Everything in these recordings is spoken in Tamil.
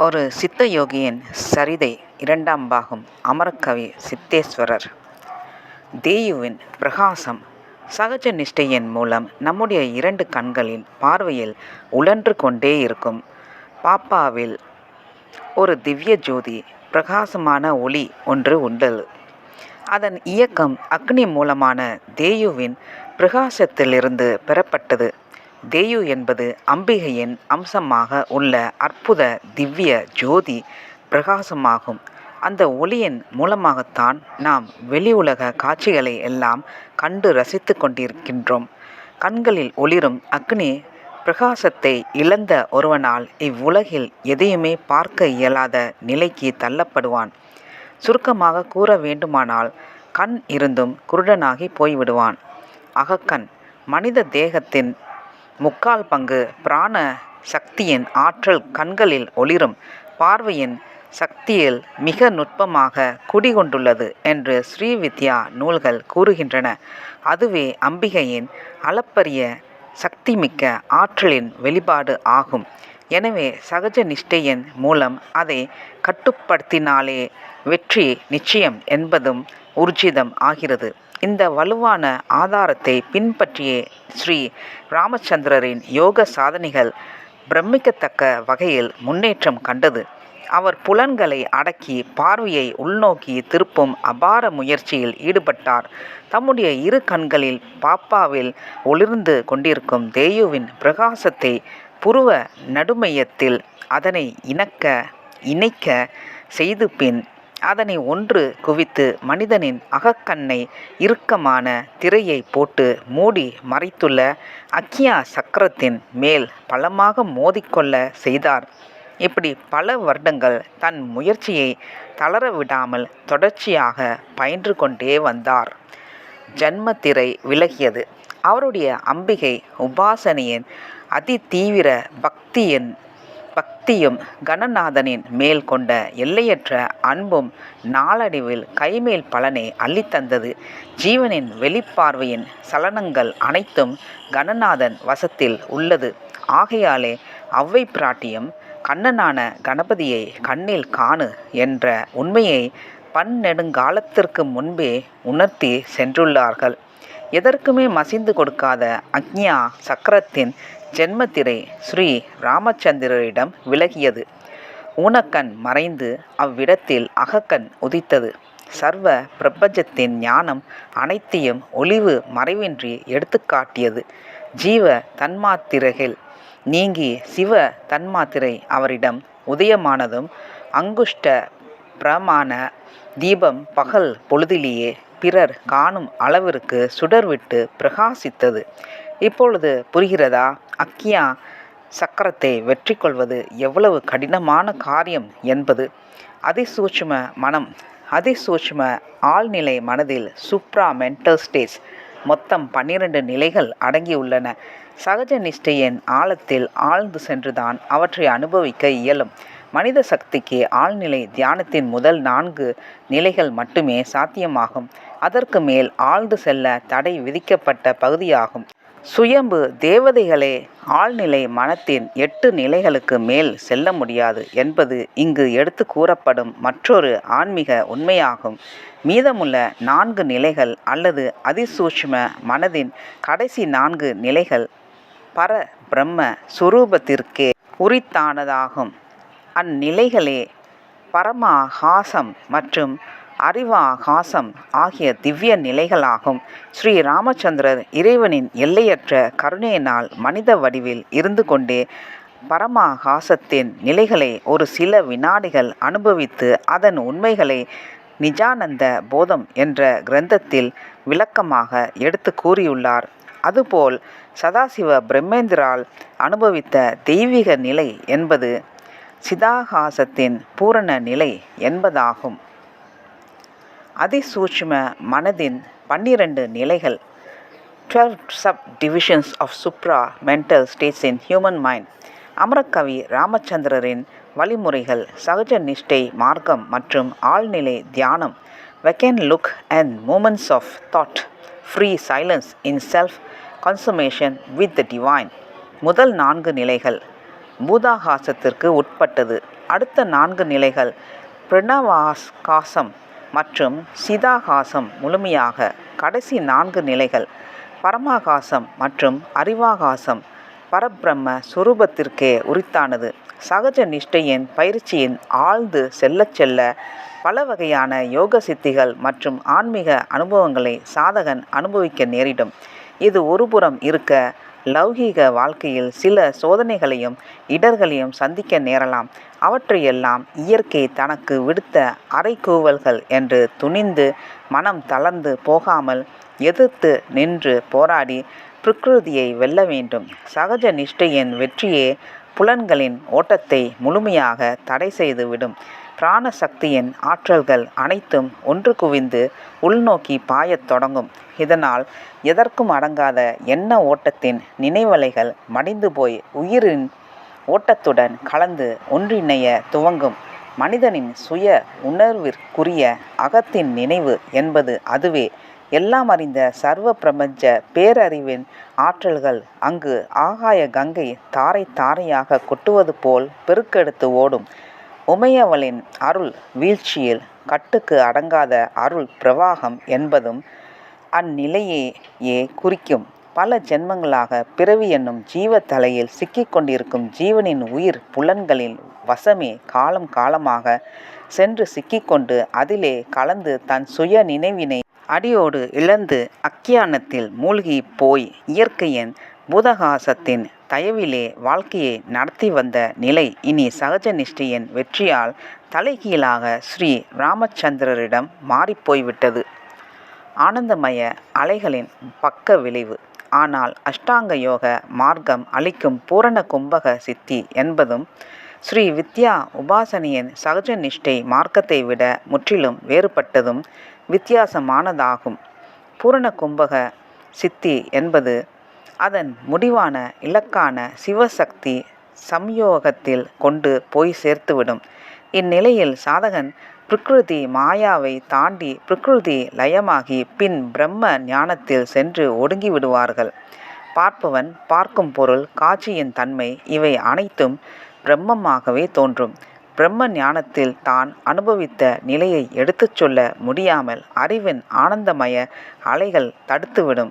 ஒரு சித்த யோகியின் சரிதை இரண்டாம் பாகம். அமரக்கவி சித்தேஸ்வரர். தேயுவின் பிரகாசம் சகஜ நிஷ்டையின் மூலம் நம்முடைய இரண்டு கண்களின் பார்வையில் உழன்று கொண்டே இருக்கும். பாப்பாவில் ஒரு திவ்ய ஜோதி பிரகாசமான ஒளி ஒன்று உண்டது. அதன் இயக்கம் அக்னி மூலமான தேயுவின் பிரகாசத்திலிருந்து பெறப்பட்டது. தேயு என்பது அம்பிகையின் அம்சமாக உள்ள அற்புத திவ்ய ஜோதி பிரகாசமாகும். அந்த ஒளியின் மூலமாகத்தான் நாம் வெளி உலக காட்சிகளை எல்லாம் கண்டு ரசித்து கொண்டிருக்கின்றோம். கண்களில் ஒளிரும் அக்னி பிரகாசத்தை இழந்த ஒருவனால் இவ்வுலகில் எதையுமே பார்க்க இயலாத நிலைக்கு தள்ளப்படுவான். சுருக்கமாக கூற வேண்டுமானால் கண் இருந்தும் குருடனாகி போய்விடுவான். அகக்கண் மனித தேகத்தின் முக்கால் பங்கு பிராண சக்தியின் ஆற்றல் கண்களில் ஒளிரும். பார்வையின் சக்தியில் மிக நுட்பமாக குடிகொண்டுள்ளது என்று ஸ்ரீவித்யா நூல்கள் கூறுகின்றன. அதுவே அம்பிகையின் அளப்பரிய சக்திமிக்க ஆற்றலின் வெளிப்பாடு ஆகும். எனவே சகஜ நிஷ்டையின் மூலம் அதை கட்டுப்படுத்தினாலே வெற்றி நிச்சயம் என்பதும் ஊர்ஜிதம் ஆகிறது. இந்த வலுவான ஆதாரத்தை பின்பற்றியே ஸ்ரீ ராமச்சந்திரரின் யோக சாதனைகள் பிரமிக்கத்தக்க வகையில் முன்னேற்றம் கண்டது. அவர் புலன்களை அடக்கி பார்வையை உள்நோக்கி திருப்பும் அபார முயற்சியில் ஈடுபட்டார். தம்முடைய இரு கண்களில் பாப்பாவில் ஒளிர்ந்து கொண்டிருக்கும் தேயுவின் பிரகாசத்தை புருவ நடுமையத்தில் அதனை இணக்க இணைக்க செய்து பின் அதனை ஒன்று குவித்து மனிதனின் அகக்கண்ணை இறுக்கமான திரையை போட்டு மூடி மறைத்துள்ள அக்கியா சக்கரத்தின் மேல் பலமாக மோதிக்கொள்ள செய்தார். இப்படி பல வருடங்கள் தன் முயற்சியை தளர விடாமல் தொடர்ச்சியாக பயின்று கொண்டே வந்தார். ஜன்மத்திரை விலகியது. அவருடைய அம்பிகை உபாசனையின் அதி தீவிர பக்தியின் பக்தியும் கணநாதனின் மேல் கொண்ட எல்லையற்ற அன்பும் நாளடைவில் கைமேல் பலனை அள்ளித்தந்தது. ஜீவனின் வெளிப்பார்வையின் சலனங்கள் அனைத்தும் கணநாதன் வசத்தில் உள்ளது. ஆகையாலே அவ்வை பிராட்டியும் கண்ணனான கணபதியை கண்ணில் காணு என்ற உண்மையை பன்னெடுங்காலத்திற்கு முன்பே உணர்த்தி சென்றுள்ளார்கள். எதற்குமே மசிந்து கொடுக்காத அக்ஞா சக்கரத்தின் ஜென்மத்திரை ஸ்ரீ ராமச்சந்திரரிடம் விலகியது. ஊனக்கண் மறைந்து அவ்விடத்தில் அகக்கண் உதித்தது. சர்வ பிரபஞ்சத்தின் ஞானம் அனைத்தையும் ஒளிவு மறைவின்றி எடுத்துக்காட்டியது. ஜீவ தன்மாத்திரைகள் நீங்கி சிவ தன்மாத்திரை அவரிடம் உதயமானதும் அங்குஷ்ட பிரமாண தீபம் பகல் பொழுதிலேயே பிறர் காணும் அளவிற்கு சுடர்விட்டு பிரகாசித்தது. இப்பொழுது புரிகிறதா? அக்கியா சக்கரத்தை வெற்றி கொள்வது எவ்வளவு கடினமான காரியம் என்பது அதிசூட்சும மனம் அதிசூட்சும ஆழ்நிலை மனதில் சுப்ரா மென்டல் ஸ்டேஜ் மொத்தம் பன்னிரண்டு நிலைகள் அடங்கியுள்ளன. சகஜ நிஷ்டையின் ஆழத்தில் ஆழ்ந்து சென்றுதான் அவற்றை அனுபவிக்க இயலும். மனித சக்திக்கு ஆழ்நிலை தியானத்தின் முதல் நான்கு நிலைகள் மட்டுமே சாத்தியமாகும். அதற்கு மேல் ஆழ்ந்து செல்ல தடை விதிக்கப்பட்ட பகுதியாகும். சுயம்பு தேவதைகளே ஆழ்நிலை மனத்தின் எட்டு நிலைகளுக்கு மேல் செல்ல முடியாது என்பது இங்கு எடுத்து கூறப்படும் மற்றொரு ஆன்மீக உண்மையாகும். மீதமுள்ள நான்கு நிலைகள் அல்லது அதிசூட்சும மனதின் கடைசி நான்கு நிலைகள் பர பிரம்ம சுரூபத்திற்கே உரித்தானதாகும். அந்நிலைகளே பரமாகாசம் மற்றும் அறிவாகாசம் ஆகிய திவ்ய நிலைகளாகும். ஸ்ரீ ராமச்சந்திரர் இறைவனின் எல்லையற்ற கருணையினால் மனித வடிவில் இருந்து கொண்டே பரமாகாசத்தின் நிலைகளை ஒரு சில வினாடிகள் அனுபவித்து அதன் உண்மைகளை நிஜானந்த போதம் என்ற கிரந்தத்தில் விளக்கமாக எடுத்து கூறியுள்ளார். அதுபோல் சதாசிவ பிரம்மேந்திரால் அனுபவித்த தெய்வீக நிலை என்பது சிதாகாசத்தின் பூரண நிலை என்பதாகும். அதிசூட்சும மனதின் பன்னிரண்டு நிலைகள். Twelve sub divisions of supra mental states in human mind அமரக்கவி ராமச்சந்திரரின் வழிமுறைகள் சகஜ நிஷ்டை மார்க்கம் மற்றும் ஆழ்நிலை தியானம். Waken look and moments of thought free silence in self consummation with the divine முதல் நான்கு நிலைகள் பூதாகாசத்திற்கு உட்பட்டது. அடுத்த நான்கு நிலைகள் பிரணவாஸ்காசம் மற்றும் சிதாகாசம் முழுமையாக கடைசி நான்கு நிலைகள் பரமாகாசம் மற்றும் அறிவாகாசம் பரபிரம்ம சுரூபத்திற்கே உரித்தானது. சகஜ நிஷ்டையின் பயிற்சியின் ஆழ்ந்து செல்லச் செல்ல பல வகையான யோக சித்திகள் மற்றும் ஆன்மீக அனுபவங்களை சாதகன் அனுபவிக்க நேரிடும். இது ஒருபுறம் இருக்க லௌகீக வாழ்க்கையில் சில சோதனைகளையும் இடர்களையும் சந்திக்க நேரலாம். அவற்றையெல்லாம் இயற்கை தனக்கு விடுத்த அறைகூவல்கள் என்று துணிந்து மனம் தளர்ந்து போகாமல் எதிர்த்து நின்று போராடி பிரகிருதியை வெல்ல வேண்டும். சகஜ நிஷ்டையின் வெற்றியே புலன்களின் ஓட்டத்தை முழுமையாக தடை செய்துவிடும். பிராண சக்தியின் ஆற்றல்கள் அனைத்தும் ஒன்று குவிந்து உள்நோக்கி பாயத் தொடங்கும். இதனால் எதற்கும் அடங்காத எண்ண ஓட்டத்தின் நினைவலைகள் மடிந்து போய் உயிரின் ஓட்டத்துடன் கலந்து ஒன்றிணைய துவங்கும். மனிதனின் சுய உணர்விற்குரிய அகத்தின் நினைவு என்பது அதுவே. எல்லாம் அறிந்த சர்வ பிரபஞ்ச பேரறிவின் ஆற்றல்கள் அங்கு ஆகாய கங்கை தாரை தாரையாக கொட்டுவது போல் பெருக்கெடுத்து ஓடும். உமையவளின் அருள் வீழ்ச்சியில் கட்டுக்கு அடங்காத அருள் பிரவாகம் என்பதும் அந்நிலையையே குறிக்கும். பல ஜென்மங்களாக பிறவி என்னும் ஜீவ தலையில் சிக்கிக் கொண்டிருக்கும் ஜீவனின் உயிர் புலன்களின் வசமே காலம் காலமாக சென்று சிக்கிக்கொண்டு அதிலே கலந்து தன் சுய நினைவினை அடியோடு இழந்து அக்கியானத்தில் மூழ்கி போய் இயற்கையின் பூதகாசத்தின் தயவிலே வாழ்க்கையை நடத்தி வந்த நிலை இனி சகஜ நிஷ்டையின் வெற்றியால் தலைகீழாக ஸ்ரீ ராமச்சந்திரரிடம் மாறிப்போய்விட்டது ஆனந்தமய அலைகளின் பக்க விளைவு. ஆனால் அஷ்டாங்க யோக மார்க்கம் அளிக்கும் பூரண கும்பக சித்தி என்பதும் ஸ்ரீ வித்யா உபாசனியின் சகஜ நிஷ்டை மார்க்கத்தை விட முற்றிலும் வேறுபட்டதும் வித்தியாசமானதாகும். பூரண கும்பக சித்தி என்பது அதன் முடிவான இலக்கான சிவசக்தி சம்யோகத்தில் கொண்டு போய் சேர்த்துவிடும். இந்நிலையில் சாதகன் பிரகிருதி மாயாவை தாண்டி பிரகிருதி லயமாகி பின் பிரம்ம ஞானத்தில் சென்று ஒடுங்கிவிடுவார்கள். பார்ப்பவன் பார்க்கும் பொருள் காட்சியின் தன்மை இவை அனைத்தும் பிரம்மமாகவே தோன்றும். பிரம்ம ஞானத்தில் தான் அனுபவித்த நிலையை எடுத்துச் சொல்ல முடியாமல் அறிவின் ஆனந்தமய அலைகள் தடுத்துவிடும்.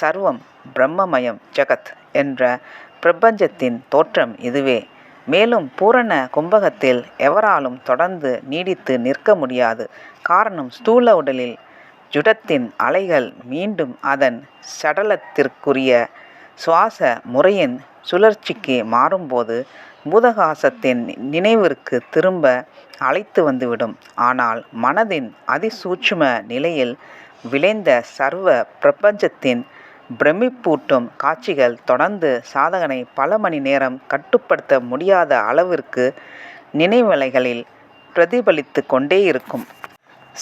சர்வம் பிரம்மமயம் ஜகத் என்ற பிரபஞ்சத்தின் தோற்றம் இதுவே. மேலும் பூரண கும்பகத்தில் எவராலும் தொடர்ந்து நீடித்து நிற்க முடியாது. காரணம் ஸ்தூல உடலில் ஜுடத்தின் அலைகள் மீண்டும் அதன் சடலத்திற்குரிய சுவாச முறையின் சுழற்சிக்கு மாறும்போது பூதகாசத்தின் நினைவிற்கு திரும்ப அழைத்து வந்துவிடும். ஆனால் மனதின் அதிசூட்சும நிலையில் விளைந்த சர்வ பிரபஞ்சத்தின் பிரமிப்பூட்டும் காட்சிகள் தொடர்ந்து சாதகனை பல மணி நேரம் கட்டுப்படுத்த முடியாத அளவிற்கு நினைவலைகளில் பிரதிபலித்து கொண்டே இருக்கும்.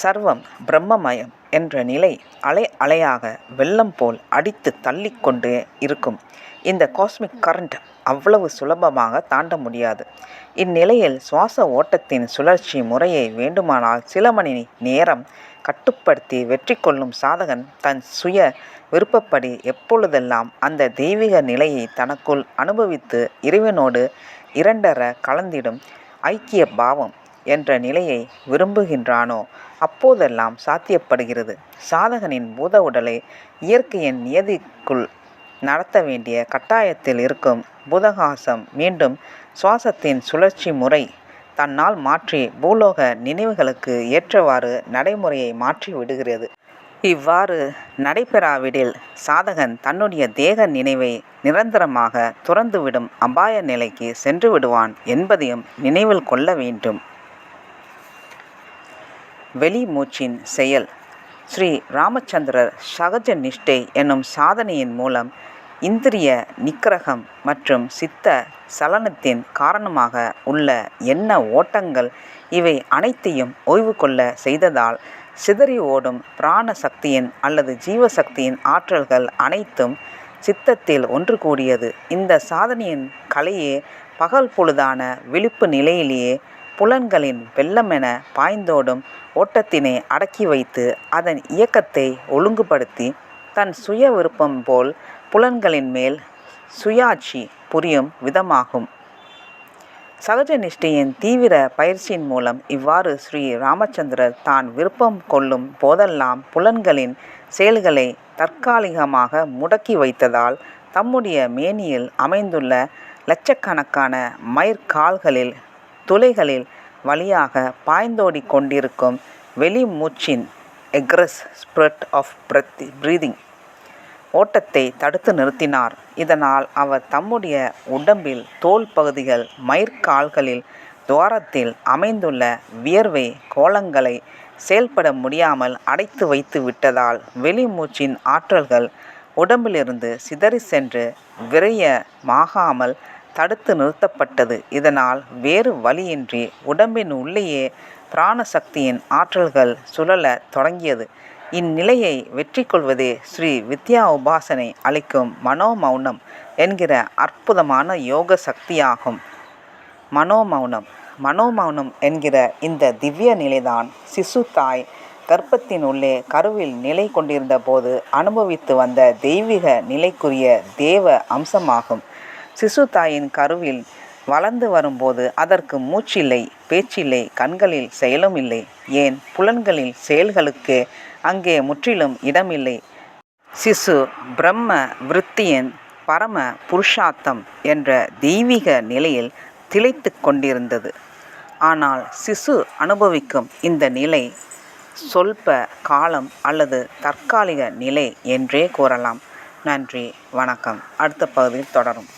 சர்வம் பிரம்மமயம் என்ற நிலை அலை அலையாக வெள்ளம் போல் அடித்து தள்ளிக்கொண்டே இருக்கும். இந்த காஸ்மிக் கரண்ட் அவ்வளவு சுலபமாக தாண்ட முடியாது. இந்நிலையில் சுவாச ஓட்டத்தின் சுழற்சி முறையை வேண்டுமானால் சில மணி நேரம் கட்டுப்படுத்தி வெற்றி கொள்ளும் சாதகன் தன் சுய விருப்பப்படி எப்பொழுதெல்லாம் அந்த தெய்வீக நிலையை தனக்குள் அனுபவித்து இறைவனோடு இரண்டர கலந்திடும் ஐக்கிய பாவம் என்ற நிலையை விரும்புகின்றானோ அப்போதெல்லாம் சாத்தியப்படுகிறது. சாதகனின் பூத உடலை இயற்கையின் நியதிக்குள் நடத்த வேண்டிய கட்டாயத்தில் இருக்கும் பூதகாசம் மீண்டும் சுவாசத்தின் சுழற்சி முறை தன்னால் மாற்றி பூலோக நினைவுகளுக்கு ஏற்றவாறு நடைமுறையை மாற்றி விடுகிறது. இவ்வாறு நடைபெறாவிடில் சாதகன் தன்னுடைய தேக நினைவை நிரந்தரமாக துறந்துவிடும் அபாய நிலைக்கு சென்று விடுவான் என்பதையும் நினைவில் கொள்ள வேண்டும். வெளி மூச்சின் செயல் ஸ்ரீ ராமச்சந்திரர் சகஜ நிஷ்டை என்னும் சாதனையின் மூலம் இந்திரிய நிக்கிரகம் மற்றும் சித்த சலனத்தின் காரணமாக உள்ள எண்ண ஓட்டங்கள் இவை அனைத்தையும் ஓய்வு கொள்ள செய்ததால் சிதறி ஓடும் பிராண சக்தியின் அல்லது ஜீவசக்தியின் ஆற்றல்கள் அனைத்தும் சித்தத்தில் ஒன்று கூடியது. இந்த சாதனையின் கலையே பகல் பொழுதான விழிப்பு நிலையிலேயே புலன்களின் வெள்ளமென பாய்ந்தோடும் ஓட்டத்தினை அடக்கி வைத்து அதன் இயக்கத்தை ஒழுங்குபடுத்தி தன் சுய விருப்பம் போல் புலன்களின் மேல் சுயாட்சி புரியும் விதமாகும். சகஜ நிஷ்டையின் தீவிர பயிற்சியின் மூலம் இவ்வாறு ஸ்ரீ ராமச்சந்திரர் தான் விருப்பம் கொள்ளும் போதெல்லாம் புலன்களின் செயல்களை தற்காலிகமாக முடக்கி வைத்ததால் தம்முடைய மேனியில் அமைந்துள்ள லட்சக்கணக்கான மயிர்கால்களில் துளைகளில் வழியாக பாய்ந்தோடி கொண்டிருக்கும் வெளி மூச்சின் egress spread of breath breathing ஓட்டத்தை தடுத்து நிறுத்தினார். இதனால் அவர் தம்முடைய உடம்பில் தோல் பகுதிகள் மயிர்கால்களில் துவாரத்தில் அமைந்துள்ள வியர்வை கோலங்களை செயல்பட முடியாமல் அடைத்து வைத்து விட்டதால் வெளிமூச்சின் ஆற்றல்கள் உடம்பிலிருந்து சிதறி சென்று விரைய மாகாமல் தடுத்து நிறுத்தப்பட்டது. இதனால் வேறு வழியின்றி உடம்பின் உள்ளேயே பிராணசக்தியின் ஆற்றல்கள் சுழல தொடங்கியது. இந்நிலையை வெற்றி கொள்வதே ஸ்ரீ வித்யா உபாசனை அளிக்கும் மனோமௌனம் என்கிற அற்புதமான யோக சக்தியாகும். மனோமௌனம். மனோமௌனம் என்கிற இந்த திவ்ய நிலைதான் சிசு தாய் கர்ப்பத்தின் உள்ளே கருவில் நிலை கொண்டிருந்த போது அனுபவித்து வந்த தெய்வீக நிலைக்குரிய தேவ அம்சமாகும். சிசு தாயின் கருவில் வளர்ந்து வரும்போது அதற்கு மூச்சில்லை பேச்சில்லை கண்களில் செயலும் இல்லை ஏன்? புலன்களில் செயல்களுக்கு அங்கே முற்றிலும் இடமில்லை. சிசு பிரம்ம விருத்தியின் பரம புருஷார்த்தம் என்ற தெய்வீக நிலையில் திளைத்து கொண்டிருந்தது. ஆனால் சிசு அனுபவிக்கும் இந்த நிலை சொல்ப காலம் அல்லது தற்காலிக நிலை என்றே கூறலாம். நன்றி வணக்கம். அடுத்த பகுதியில் தொடரும்.